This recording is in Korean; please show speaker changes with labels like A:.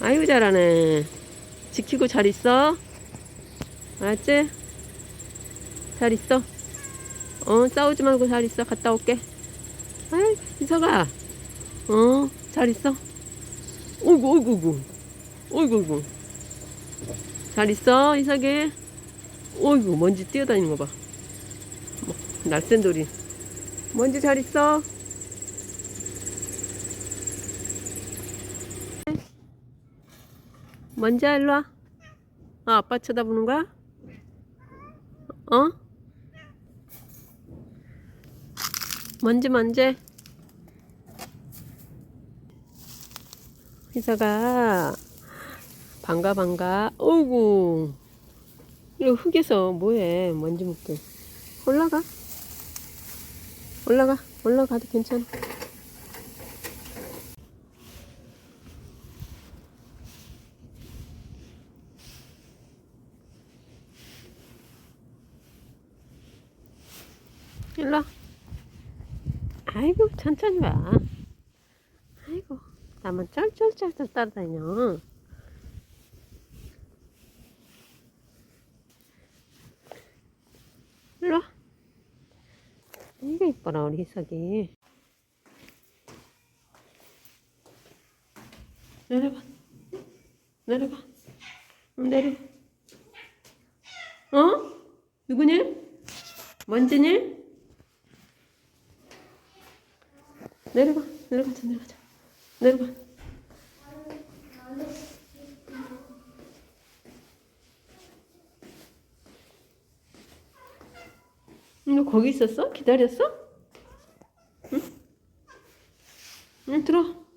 A: 아이고 잘하네. 지키고 잘 있어. 알았지? 잘 있어. 어 싸우지 말고 잘 있어. 갔다 올게. 아이 이서가. 어 잘 있어. 어이구 어이구. 어이구 어이구. 잘 있어 이석이. 어이구 먼지 뛰어다니는 거 봐. 뭐, 날쌘 돌이. 먼지 잘 있어. 먼지야 일로 와. 아, 아빠 쳐다보는 거야? 어? 먼지 먼지. 희서가 반가 반가. 어이구. 이거 흙에서 뭐해? 먼지 먹게. 올라가. 올라가. 올라가도 괜찮아. 일로 와. 아이고 천천히 와 아이고 나만 쩔쩔쩔쩔 따라다녀 일로 와 이거 이뻐라 우리 희석이 내려봐 내려봐 응, 내려 어? 누구니? 먼지니? 내려가, 내려가자, 내려가자. 내려가. 너 거기 있었어? 기다렸어? 응? 응, 들어.